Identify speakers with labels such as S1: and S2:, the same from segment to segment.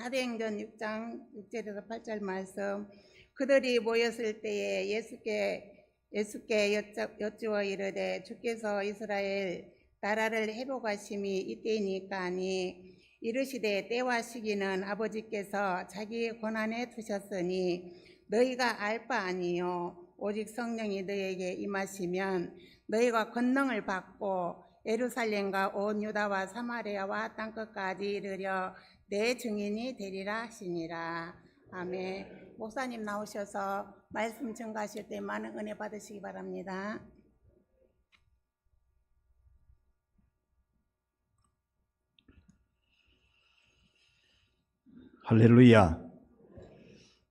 S1: 사도행전 6장 6절에서 8절 말씀 그들이 모였을 때에 예수께 예수께 여쭈, 여쭈어 이르되 주께서 이스라엘 나라를 회복하심이 이때이니까 하니 이르시되 때와 시기는 아버지께서 자기 권한에 두셨으니 너희가 알 바 아니요. 오직 성령이 너희에게 임하시면 너희가 권능을 받고 예루살렘과 온 유다와 사마리아와 땅끝까지 이르려 내 증인이 되리라 하시니라. 아멘. 목사님 나오셔서 말씀 증가하실 때 많은 은혜 받으시기 바랍니다.
S2: 할렐루야.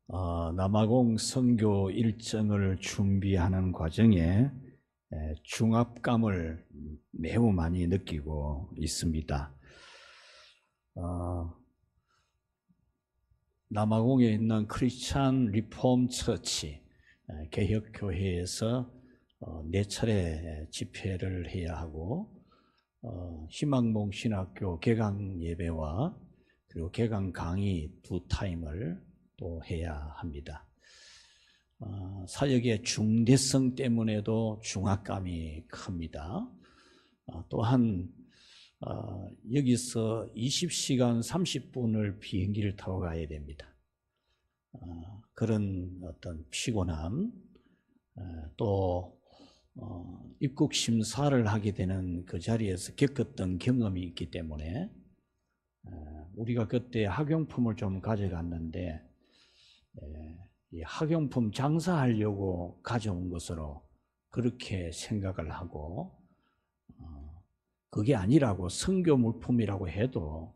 S2: 어, 남아공 선교 일정을 준비하는 과정에 에, 중압감을 매우 많이 느끼고 있습니다. 어, 남아공에 있는 크리스찬 리폼 처치 에, 개혁교회에서 어, 네 차례 집회를 해야 하고 어, 희망봉 신학교 개강 예배와 그리고 개강 강의 두 타임을 또 해야 합니다. 어, 사역의 중대성 때문에도 중압감이 큽니다. 어, 또한 어, 여기서 20시간 30분을 비행기를 타고 가야 됩니다. 어, 그런 어떤 피곤함, 어, 또 어, 입국 심사를 하게 되는 그 자리에서 겪었던 경험이 있기 때문에 어, 우리가 그때 학용품을 좀 가져갔는데 에, 이 학용품 장사하려고 가져온 것으로 그렇게 생각을 하고 어, 그게 아니라고 성교 물품이라고 해도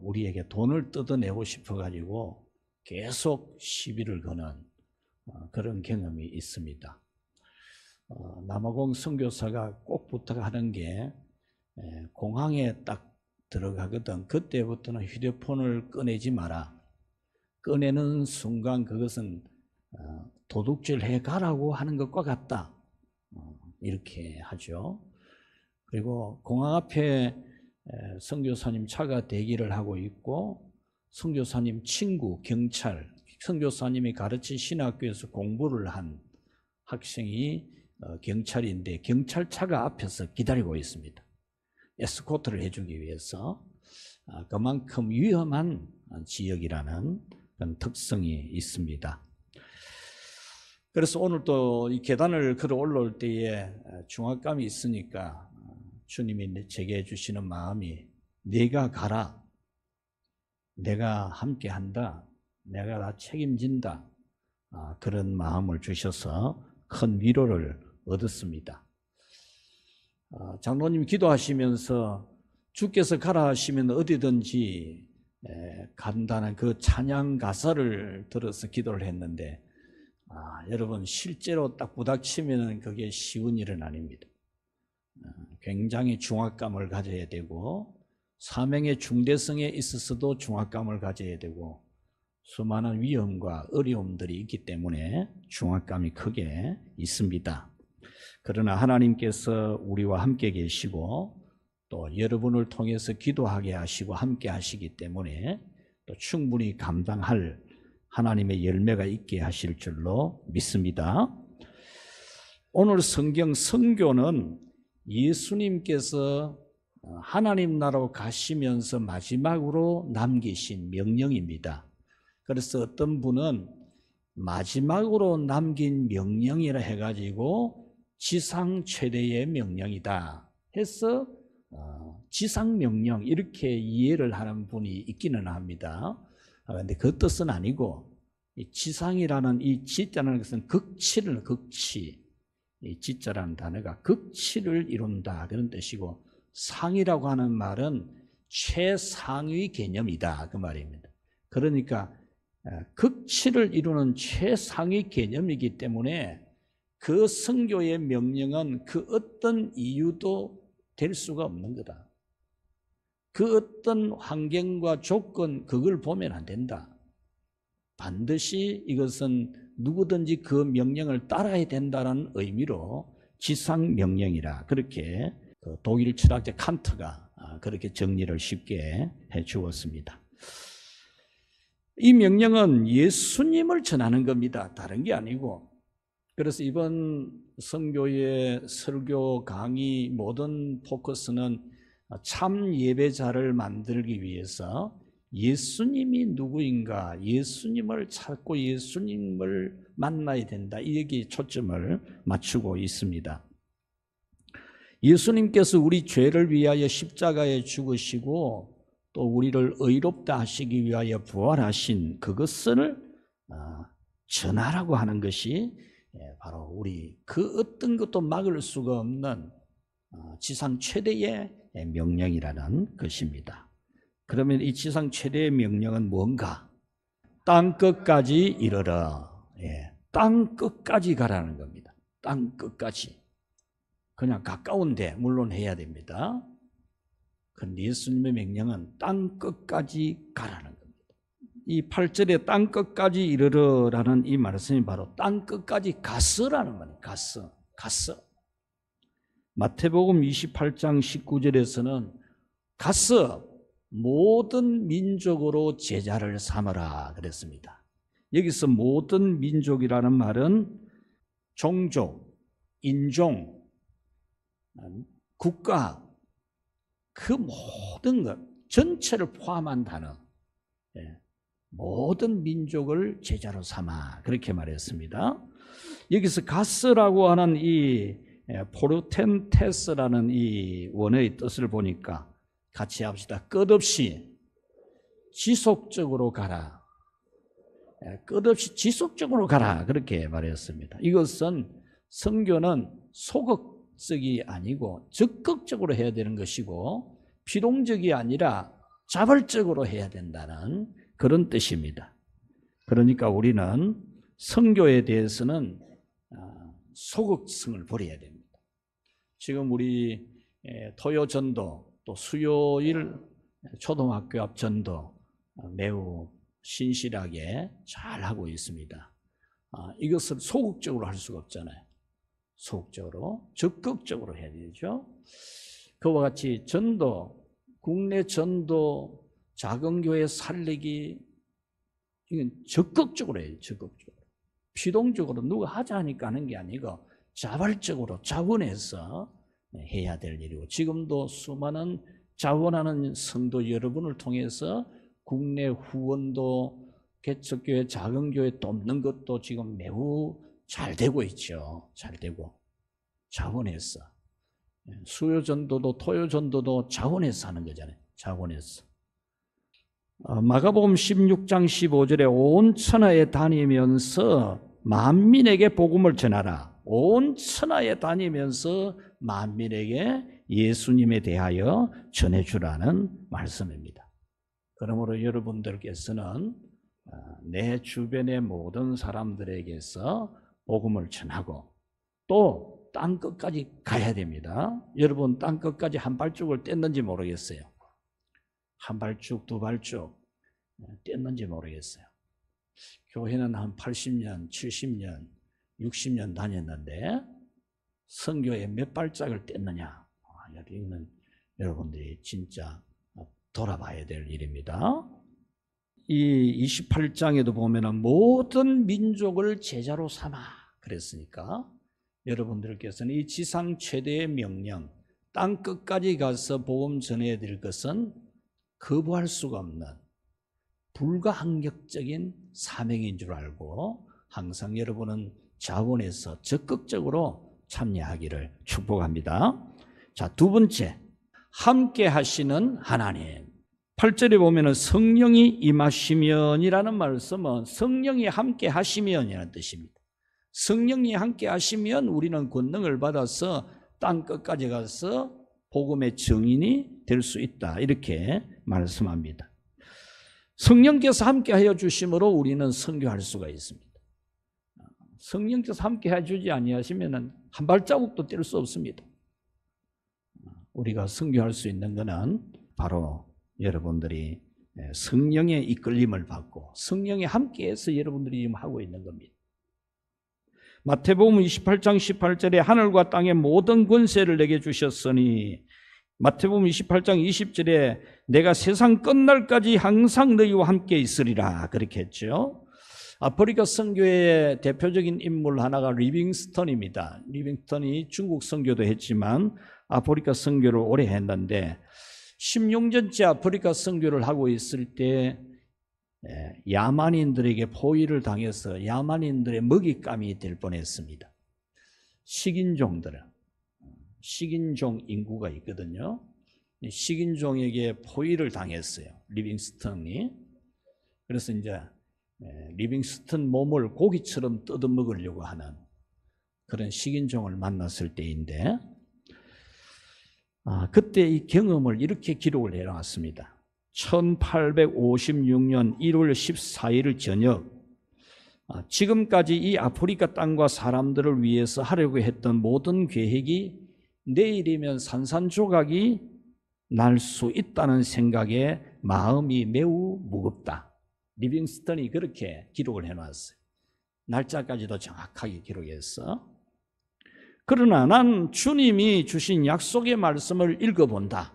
S2: 우리에게 돈을 뜯어내고 싶어 가지고 계속 시비를 거는 어, 그런 경험이 있습니다. 어, 남아공 선교사가 꼭 부탁하는 게 에, 공항에 딱 들어가거든. 그때부터는 휴대폰을 꺼내지 마라. 꺼내는 순간 그것은 어, 도둑질 해 가라고 하는 것과 같다. 어, 이렇게 하죠. 그리고 공항 앞에 선교사님 차가 대기를 하고 있고 선교사님 친구 경찰 선교사님이 가르친 신학교에서 공부를 한 학생이 어, 경찰인데 경찰차가 앞에서 기다리고 있습니다. 에스코트를 해주기 위해서 아, 그만큼 위험한 지역이라는 그런 특성이 있습니다. 그래서 오늘 또 이 계단을 걸어 올라올 때에 중압감이 있으니까 주님이 제게 주시는 마음이 내가 가라. 내가 함께 한다. 내가 다 책임진다. 아, 그런 마음을 주셔서 큰 위로를 얻었습니다. 아, 장로님 기도하시면서 주께서 가라 하시면 어디든지 간다는 그 찬양 가사를 들어서 기도를 했는데 아, 여러분 실제로 딱 부닥치면 그게 쉬운 일은 아닙니다. 아, 굉장히 중압감을 가져야 되고 사명의 중대성에 있어서도 중압감을 가져야 되고 수많은 위험과 어려움들이 있기 때문에 중압감이 크게 있습니다. 그러나 하나님께서 우리와 함께 계시고 또 여러분을 통해서 기도하게 하시고 함께 하시기 때문에 또 충분히 감당할 하나님의 열매가 있게 하실 줄로 믿습니다. 오늘 성경 성교는 예수님께서 하나님 나라로 가시면서 마지막으로 남기신 명령입니다. 그래서 어떤 분은 마지막으로 남긴 명령이라 해가지고 지상 최대의 명령이다 해서 어, 지상 명령 이렇게 이해를 하는 분이 있기는 합니다. 그런데 그 뜻은 아니고 지상이라는 이 지자라는 것은 극치를 극치 이 지자라는 단어가 극치를 이룬다 그런 뜻이고 상이라고 하는 말은 최상위 개념이다 그 말입니다. 그러니까 극치를 이루는 최상위 개념이기 때문에 그 성교의 명령은 그 어떤 이유도 될 수가 없는 거다. 그 어떤 환경과 조건 그걸 보면 안 된다. 반드시 이것은 누구든지 그 명령을 따라야 된다는 의미로 지상 명령이라 그렇게 그 독일 철학자 칸트가 아, 그렇게 정리를 쉽게 해 주었습니다. 이 명령은 예수님을 전하는 겁니다. 다른 게 아니고. 그래서 이번 선교의 설교 강의 모든 포커스는 참 예배자를 만들기 위해서 예수님이 누구인가, 예수님을 찾고 예수님을 만나야 된다. 이 얘기에 초점을 맞추고 있습니다. 예수님께서 우리 죄를 위하여 십자가에 죽으시고 또 우리를 의롭다 하시기 위하여 부활하신 그것을 아, 전하라고 하는 것이 예, 바로 우리 그 어떤 것도 막을 수가 없는 어, 지상 최대의 명령이라는 것입니다. 그러면 이 지상 최대의 명령은 뭔가? 땅 끝까지 이르러. 예, 땅 끝까지 가라는 겁니다. 땅 끝까지. 그냥 가까운데 물론 해야 됩니다. 그런데 예수님의 명령은 땅 끝까지 가라는 겁니다. 이 8절에 땅 끝까지 이르러라는 이 말씀이 바로 땅 끝까지 갔어라는 말이에요. 갔어. 갔어. 마태복음 28장 19절에서는 갔어. 모든 민족으로 제자를 삼으라 그랬습니다. 여기서 모든 민족이라는 말은 종족, 인종, 국가 그 모든 것 전체를 포함한 단어. 예. 모든 민족을 제자로 삼아 그렇게 말했습니다. 여기서 가스라고 하는 이 예, 포르텐테스라는 이 원어의 뜻을 보니까 같이 합시다. 끝없이 지속적으로 가라. 예, 끝없이 지속적으로 가라. 그렇게 말했습니다. 이것은 성교는 소극적이 아니고 적극적으로 해야 되는 것이고 비동적이 아니라 자발적으로 해야 된다는 그런 뜻입니다. 그러니까 우리는 성교에 대해서는 아, 소극성을 버려야 됩니다. 지금 우리 토요 전도 또 수요일 초등학교 앞 전도 어, 매우 신실하게 잘 하고 있습니다. 아, 이것을 소극적으로 할 수가 없잖아요. 소극적으로 적극적으로 해야 되죠. 그와 같이 전도 국내 전도 작은 교회 살리기 이건 적극적으로 해요. 적극적으로. 피동적으로 누가 하자 하니까 하는 게 아니고 자발적으로 자원해서 해야 될 일이고 지금도 수많은 자원하는 성도 여러분을 통해서 국내 후원도 개척교회 작은 교회 돕는 것도 지금 매우 잘 되고 있죠. 잘 되고 자원해서 수요 전도도 토요 전도도 자원해서 하는 거잖아요. 자원해서 어, 마가복음 16장 15절에 온 천하에 다니면서 만민에게 복음을 전하라. 온 천하에 다니면서 만민에게 예수님에 대하여 전해주라는 말씀입니다. 그러므로 여러분들께서는 어, 내 주변의 모든 사람들에게서 복음을 전하고 또 땅 끝까지 가야 됩니다. 여러분 땅 끝까지 한 발짝을 뗐는지 모르겠어요. 한 발쭉, 두 발쭉 뗐는지 모르겠어요. 교회는 한 80년, 70년, 60년 다녔는데 성교에 몇 발짝을 뗐느냐? 아, 여기는 여러분들이 진짜 돌아봐야 될 일입니다. 이 28장에도 보면은 모든 민족을 제자로 삼아 그랬으니까 여러분들께서는 이 지상 최대의 명령, 땅 끝까지 가서 복음 전해야 될 것은 거부할 수가 없는 불가항력적인 사명인 줄 알고 항상 여러분은 자원해서 적극적으로 참여하기를 축복합니다. 자, 두 번째. 함께 하시는 하나님. 8절에 보면은 성령이 임하시면이라는 말씀은 성령이 함께 하시면이라는 뜻입니다. 성령이 함께 하시면 우리는 권능을 받아서 땅 끝까지 가서 복음의 증인이 될 수 있다. 이렇게 말씀합니다. 성령께서 함께 하여 주심으로 우리는 선교할 수가 있습니다. 성령께서 함께 해 주지 아니하시면은 한 발자국도 뗄 수 없습니다. 우리가 선교할 수 있는 것은 바로 여러분들이 성령의 이끌림을 받고 성령이 함께해서 여러분들이 지금 하고 있는 겁니다. 마태복음 28장 18절에 하늘과 땅의 모든 권세를 내게 주셨으니 마태복음 28장 20절에 내가 세상 끝날까지 항상 너희와 함께 있으리라 그렇게 했죠. 아프리카 선교의 대표적인 인물 하나가 리빙스턴입니다. 리빙스턴이 중국 선교도 했지만 아프리카 선교를 오래 했는데 16년째 아프리카 선교를 하고 있을 때 예, 야만인들에게 포위를 당해서 야만인들의 먹잇감이 될 뻔했습니다. 식인종들은 식인종 인구가 있거든요. 이 식인종에게 포위를 당했어요. 리빙스턴이. 그래서 이제 예, 리빙스턴 몸을 고기처럼 뜯어먹으려고 하는 그런 식인종을 만났을 때인데 아, 그때 이 경험을 이렇게 기록을 해놨습니다. 1856년 1월 14일 저녁 아, 지금까지 이 아프리카 땅과 사람들을 위해서 하려고 했던 모든 계획이 내일이면 산산조각이 날 수 있다는 생각에 마음이 매우 무겁다. 리빙스턴이 그렇게 기록을 해놨어요. 날짜까지도 정확하게 기록했어. 그러나 난 주님이 주신 약속의 말씀을 읽어본다.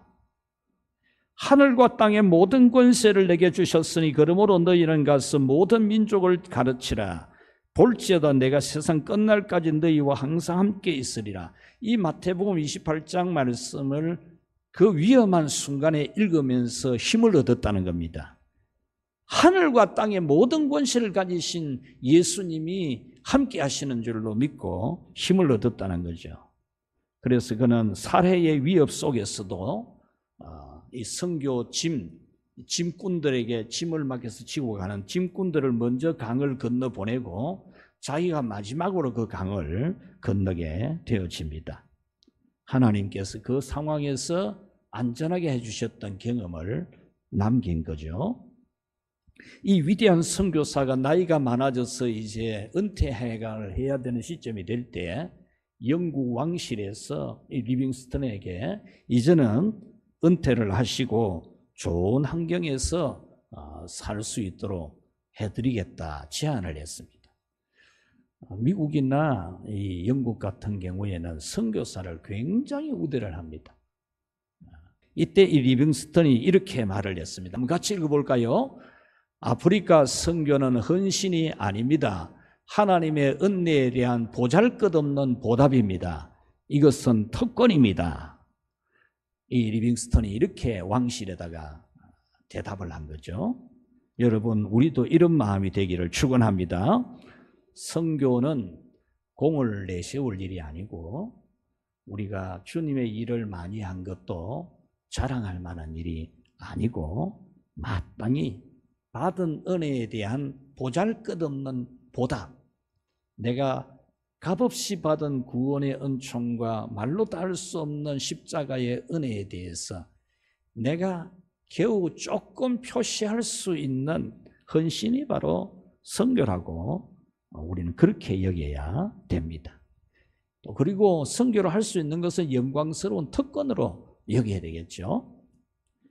S2: 하늘과 땅의 모든 권세를 내게 주셨으니 그러므로 너희는 가서 모든 민족을 가르치라. 볼지어다 내가 세상 끝날까지 너희와 항상 함께 있으리라. 이 마태복음 28장 말씀을 그 위험한 순간에 읽으면서 힘을 얻었다는 겁니다. 하늘과 땅의 모든 권세를 가지신 예수님이 함께 하시는 줄로 믿고 힘을 얻었다는 거죠. 그래서 그는 살해의 위협 속에서도 어, 이 성교 짐, 짐꾼들에게 짐을 맡겨서 지고 가는 짐꾼들을 먼저 강을 건너 보내고 자기가 마지막으로 그 강을 건너게 되어집니다. 하나님께서 그 상황에서 안전하게 해주셨던 경험을 남긴 거죠. 이 위대한 선교사가 나이가 많아져서 이제 은퇴해가를 해야 되는 시점이 될 때 영국 왕실에서 이 리빙스턴에게 이제는 은퇴를 하시고 좋은 환경에서 어, 살수 있도록 해드리겠다 제안을 했습니다. 어, 미국이나 이 영국 같은 경우에는 선교사를 굉장히 우대를 합니다. 어, 이때 이 리빙스턴이 이렇게 말을 했습니다. 같이 읽어볼까요? 아프리카 선교는 헌신이 아닙니다. 하나님의 은혜에 대한 보잘것없는 보답입니다. 이것은 특권입니다. 이 리빙스턴이 이렇게 왕실에다가 대답을 한 거죠. 여러분, 우리도 이런 마음이 되기를 축원합니다. 선교는 공을 내세울 일이 아니고 우리가 주님의 일을 많이 한 것도 자랑할 만한 일이 아니고 마땅히 받은 은혜에 대한 보잘것없는 보답. 내가 값없이 받은 구원의 은총과 말로 닿을 수 없는 십자가의 은혜에 대해서 내가 겨우 조금 표시할 수 있는 헌신이 바로 성교라고 우리는 그렇게 여겨야 됩니다. 또 그리고 성교를 할 수 있는 것은 영광스러운 특권으로 여겨야 되겠죠.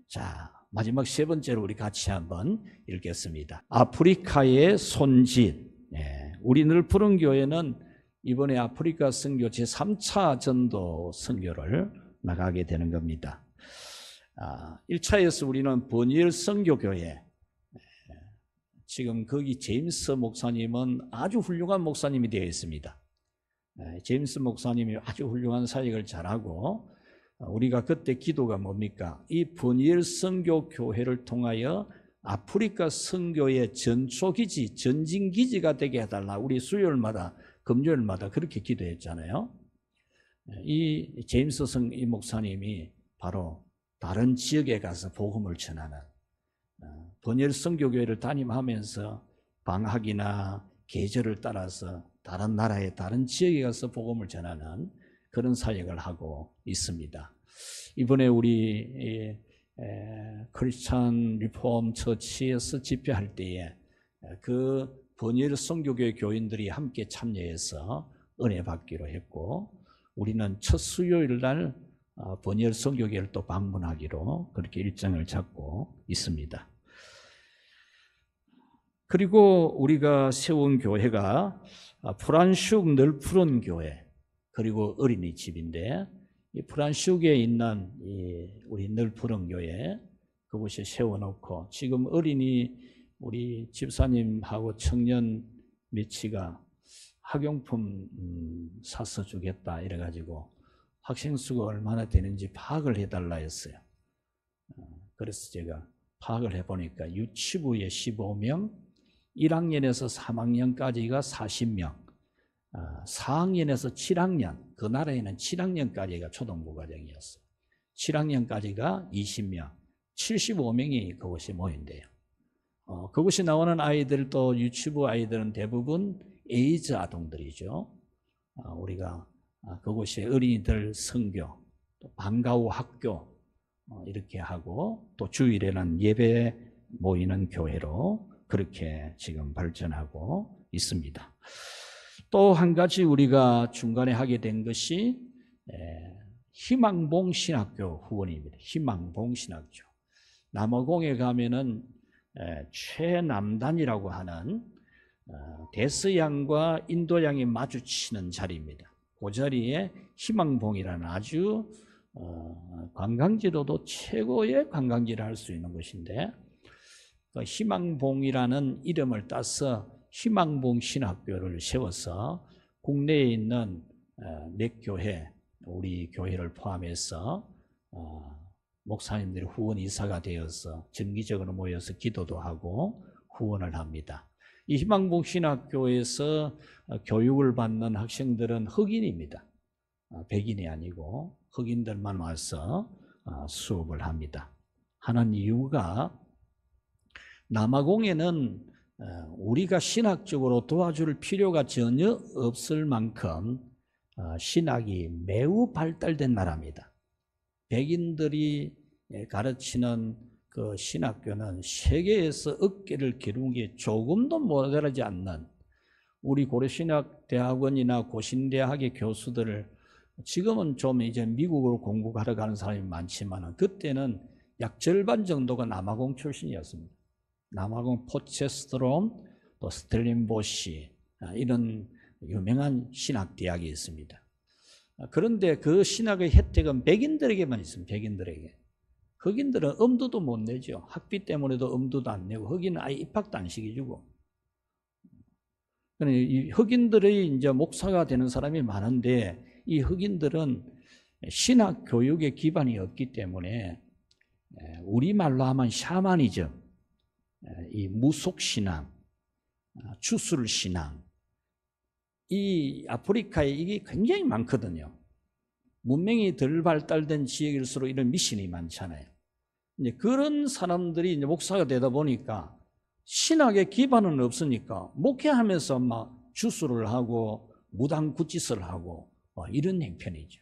S2: 자, 마지막 세 번째로 우리 같이 한번 읽겠습니다. 아프리카의 손짓. 예, 우리 늘 푸른 교회는 이번에 아프리카 선교 제3차 전도 선교를 나가게 되는 겁니다. 아, 1차에서 우리는 버니엘 선교교회 예, 지금 거기 제임스 목사님은 아주 훌륭한 목사님이 되어 있습니다. 예, 제임스 목사님이 아주 훌륭한 사역을 잘하고 어, 우리가 그때 기도가 뭡니까? 이 버니엘 선교 교회를 통하여 아프리카 선교의 전초기지, 전진기지가 되게 해달라. 우리 수요일마다, 금요일마다 그렇게 기도했잖아요. 이 제임스 성, 이 목사님이 바로 다른 지역에 가서 복음을 전하는, 어, 버니엘 선교교회를 담임하면서 방학이나 계절을 따라서 다른 나라의 다른 지역에 가서 복음을 전하는 그런 사역을 하고 있습니다. 이번에 우리 크리스찬 리폼 처치에서 집회할 때에 그 번일 성교교회 교인들이 함께 참여해서 은혜 받기로 했고 우리는 첫 수요일 날 번일 성교교회를 또 방문하기로 그렇게 일정을 잡고 있습니다. 그리고 우리가 세운 교회가 프란슈 널푸른 교회 그리고 어린이집인데 이 프란시우에 있는 이 우리 늘푸른 교회 그곳에 세워놓고 지금 어린이 우리 집사님하고 청년 미치가 학용품 음, 사서 주겠다 이래가지고 학생 수가 얼마나 되는지 파악을 해달라 했어요. 어, 그래서 제가 파악을 해보니까 유치부에 15명, 1학년에서 3학년까지가 40명, 아, 4학년에서 7학년, 그 나라에는 7학년까지가 초등부 과정이었어요. 7학년까지가 20명, 75명이 그곳에 모인대요. 어, 그곳이 나오는 아이들도 유치부 아이들은 대부분 에이즈 아동들이죠. 아, 우리가 아, 그곳에 어린이들 성교, 또 방과후 학교 어, 이렇게 하고 또 주일에는 예배 모이는 교회로 그렇게 지금 발전하고 있습니다. 또 한 가지 우리가 중간에 하게 된 것이 에, 희망봉 신학교 후원입니다. 희망봉 신학교. 남어공에 가면은 에, 최남단이라고 하는 어, 대서양과 인도양이 마주치는 자리입니다. 그 자리에 희망봉이라는 아주 어, 관광지로도 최고의 관광지를 할 수 있는 곳인데 그 희망봉이라는 이름을 따서 희망봉 신학교를 세워서 국내에 있는 어, 몇 교회, 우리 교회를 포함해서 어, 목사님들이 후원 이사가 되어서 정기적으로 모여서 기도도 하고 후원을 합니다. 이 희망봉 신학교에서 어, 교육을 받는 학생들은 흑인입니다. 어, 백인이 아니고 흑인들만 와서 어, 수업을 합니다. 하는 이유가 남아공에는 어, 우리가 신학적으로 도와줄 필요가 전혀 없을 만큼 어, 신학이 매우 발달된 나라입니다. 백인들이 예, 가르치는 그 신학교는 세계에서 어깨를 게 조금도 모자라지 않는 우리 고려신학대학원이나 고신대학의 교수들을 지금은 좀 이제 미국으로 공부 가러 가는 사람이 많지만 그때는 약 절반 정도가 남아공 출신이었습니다. 남아공 포체스트롬, 또 스텔린보시 아, 이런 유명한 신학 대학이 있습니다. 아, 그런데 그 신학의 혜택은 백인들에게만 있습니다. 백인들에게. 흑인들은 엄두도 못 내죠. 학비 때문에도 엄두도 안 내고 흑인은 아예 입학도 안 시켜주고. 그러니 이 흑인들의 이제 목사가 되는 사람이 많은데 이 흑인들은 신학 교육의 기반이 없기 때문에 우리 말로 하면 샤머니즘, 이 무속 신앙, 추술 신앙, 이 아프리카에 이게 굉장히 많거든요. 문명이 덜 발달된 지역일수록 이런 미신이 많잖아요. 이제 그런 사람들이 이제 목사가 되다 보니까 신학의 기반은 없으니까 목회하면서 막 주술을 하고 무당 굿짓을 하고 어, 이런 행편이죠.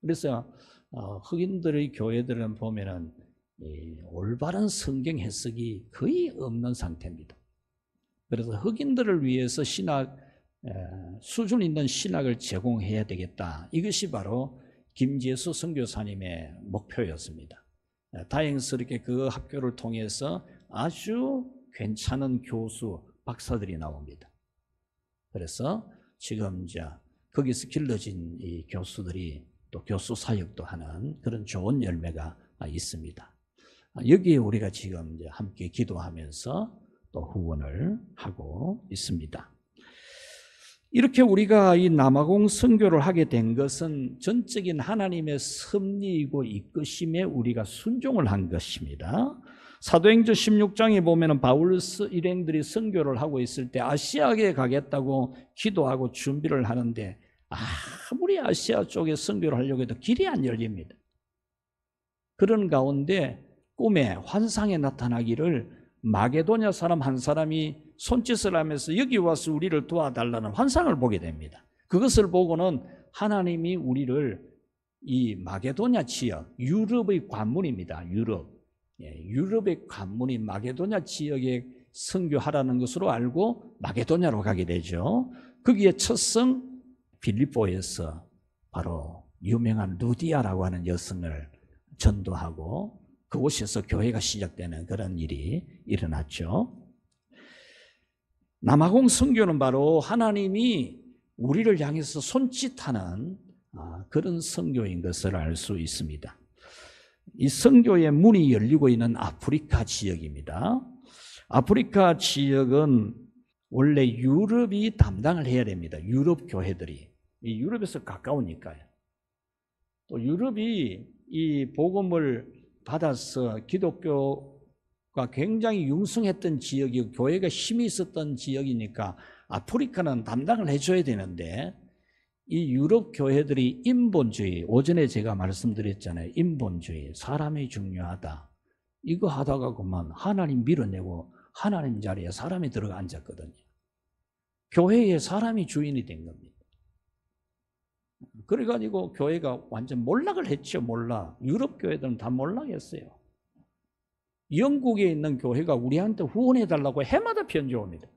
S2: 그래서 어, 흑인들의 교회들은 보면은 이 올바른 성경 해석이 거의 없는 상태입니다. 그래서 흑인들을 위해서 신학 에, 수준 있는 신학을 제공해야 되겠다. 이것이 바로 김재수 선교사님의 목표였습니다. 에, 다행스럽게 그 학교를 통해서 아주 괜찮은 교수, 박사들이 나옵니다. 그래서 지금 이제 거기서 길러진 이 교수들이 또 교수 사역도 하는 그런 좋은 열매가 있습니다. 여기에 우리가 지금 이제 함께 기도하면서 또 후원을 하고 있습니다. 이렇게 우리가 이 남아공 선교를 하게 된 것은 전적인 하나님의 섭리이고 이끄심에 우리가 순종을 한 것입니다. 사도행전 16장에 보면은 바울 일행들이 선교를 하고 있을 때 아시아에 가겠다고 기도하고 준비를 하는데 아무리 아시아 쪽에 선교를 하려고 해도 길이 안 열립니다. 그런 가운데 꿈에 환상에 나타나기를 마게도냐 사람 한 사람이 손짓을 하면서 여기 와서 우리를 도와달라는 환상을 보게 됩니다. 그것을 보고는 하나님이 우리를 이 마게도냐 지역, 유럽의 관문입니다. 유럽. 예, 유럽의 관문인 마게도냐 지역에 선교하라는 것으로 알고 마게도냐로 가게 되죠. 거기에 첫성 빌립보에서 바로 유명한 루디아라고 하는 여성을 전도하고 그곳에서 교회가 시작되는 그런 일이 일어났죠. 남아공 선교는 바로 하나님이 우리를 향해서 손짓하는 아, 그런 선교인 것을 알 수 있습니다. 이 선교의 문이 열리고 있는 아프리카 지역입니다. 아프리카 지역은 원래 유럽이 담당을 해야 됩니다. 유럽 교회들이. 이 유럽에서 가까우니까요. 또 유럽이 이 복음을 받아서 기독교가 굉장히 융성했던 지역이고 교회가 힘이 있었던 지역이니까 아프리카는 담당을 해줘야 되는데 이 유럽 교회들이 인본주의, 오전에 제가 말씀드렸잖아요. 인본주의, 사람이 중요하다. 이거 하다가 그만 하나님 밀어내고 하나님 자리에 사람이 들어가 앉았거든요. 교회에 사람이 주인이 된 겁니다. 그래가지고 교회가 완전 몰락을 했죠, 몰락. 유럽 교회들은 다 몰락했어요. 영국에 있는 교회가 우리한테 후원해달라고 해마다 편지 옵니다.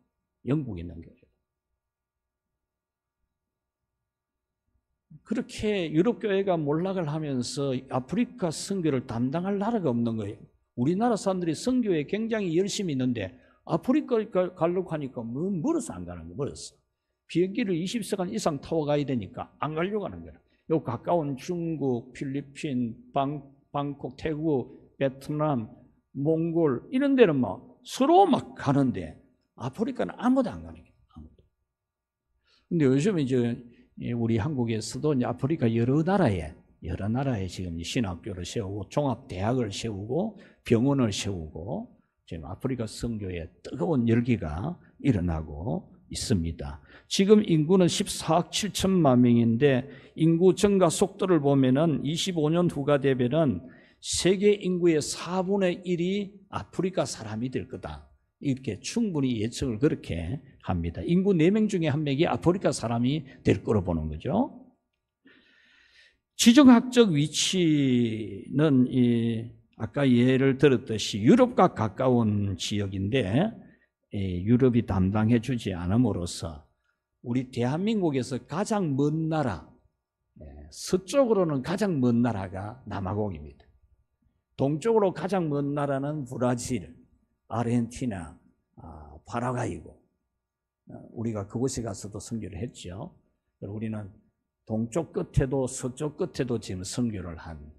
S2: 영국에 있는 교회. 그렇게 유럽 교회가 몰락을 하면서 아프리카 선교를 담당할 나라가 없는 거예요. 우리나라 사람들이 선교에 굉장히 열심히 있는데 아프리카 가려고 하니까 뭐 멀어서 안 가는 거예요. 멀어서. 비행기를 20시간 이상 타고 가야 되니까 안 가려고 하는 거예요. 요 가까운 중국, 필리핀, 방, 방콕, 태국, 베트남, 몽골 이런 데는 막 서로 막 가는데 아프리카는 아무도 안 가는 거예요. 아무도. 근데 요즘 이제 예, 우리 한국에서도 이제 아프리카 여러 나라에 여러 나라에 지금 신학교를 세우고 종합 대학을 세우고 병원을 세우고 지금 아프리카 선교에 뜨거운 열기가 일어나고 있습니다. 지금 인구는 14억 7천만 명인데 인구 증가 속도를 보면은 25년 후가 되면은 세계 인구의 4분의 1이 아프리카 사람이 될 거다. 이렇게 충분히 예측을 그렇게 합니다. 인구 4명 중에 한 명이 아프리카 사람이 될 거로 보는 거죠. 지정학적 위치는 이 아까 예를 들었듯이 유럽과 가까운 지역인데 이 유럽이 담당해 주지 않음으로써 우리 대한민국에서 가장 먼 나라 예, 서쪽으로는 가장 먼 나라가 남아공입니다. 동쪽으로 가장 먼 나라는 브라질, 아르헨티나, 아, 파라과이고 어, 우리가 그곳에 가서도 선교를 했죠. 우리는 동쪽 끝에도 서쪽 끝에도 지금 선교를 한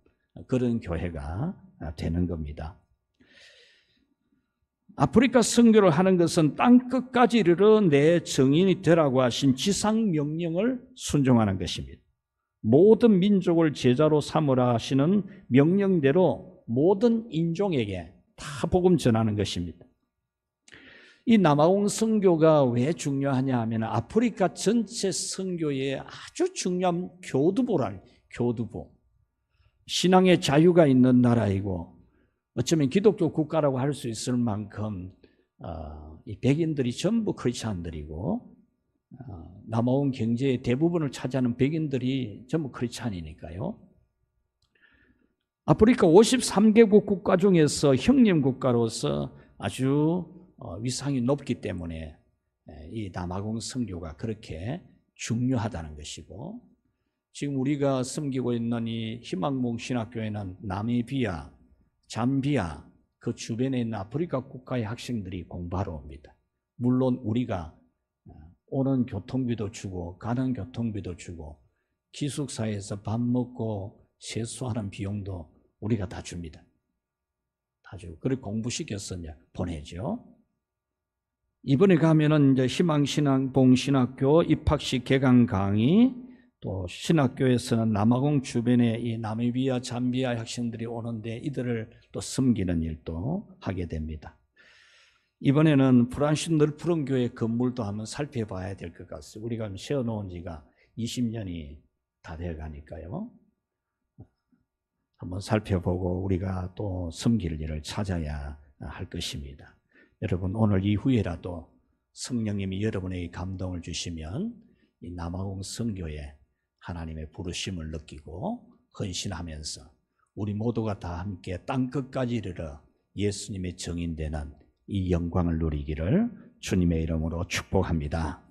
S2: 그런 교회가 되는 겁니다. 아프리카 선교를 하는 것은 땅 끝까지 이르러 내 정인이 되라고 하신 지상 명령을 순종하는 것입니다. 모든 민족을 제자로 삼으라 하시는 명령대로 모든 인종에게 다 복음 전하는 것입니다. 이 남아공 선교가 왜 중요하냐 하면 아프리카 전체 선교의 아주 중요한 교두보라 교두보. 신앙의 자유가 있는 나라이고 어쩌면 기독교 국가라고 할 수 있을 만큼 어, 이 백인들이 전부 크리스찬들이고 어, 남아온 경제의 대부분을 차지하는 백인들이 전부 크리스찬이니까요. 아프리카 53개국 국가 중에서 형님 국가로서 아주 어, 위상이 높기 때문에 이 남아공 선교가 그렇게 중요하다는 것이고 지금 우리가 섬기고 있는 이 희망봉 신학교에는 나미비아, 잠비아 그 주변에 있는 아프리카 국가의 학생들이 공부하러 옵니다. 물론 우리가 오는 교통비도 주고 가는 교통비도 주고 기숙사에서 밥 먹고 세수하는 비용도 우리가 다 줍니다. 다 주고 공부시켜서 이제 보내죠. 이번에 가면은 이제 희망신앙 봉신학교 입학식 개강 강의 또 신학교에서는 남아공 주변에 이 나미비아, 잠비아 학생들이 오는데 이들을 또 섬기는 일도 하게 됩니다. 이번에는 프란시 널푸른 교회 건물도 한번 살펴봐야 될 것 같습니다. 우리가 세워놓은 지가 20년이 다 돼가니까요. 한번 살펴보고 우리가 또 섬길 일을 찾아야 할 것입니다. 여러분 오늘 이후에라도 성령님이 여러분에게 감동을 주시면 이 남아공 성교에 하나님의 부르심을 느끼고 헌신하면서 우리 모두가 다 함께 땅 끝까지 이르러 예수님의 정인 되는 이 영광을 누리기를 주님의 이름으로 축복합니다.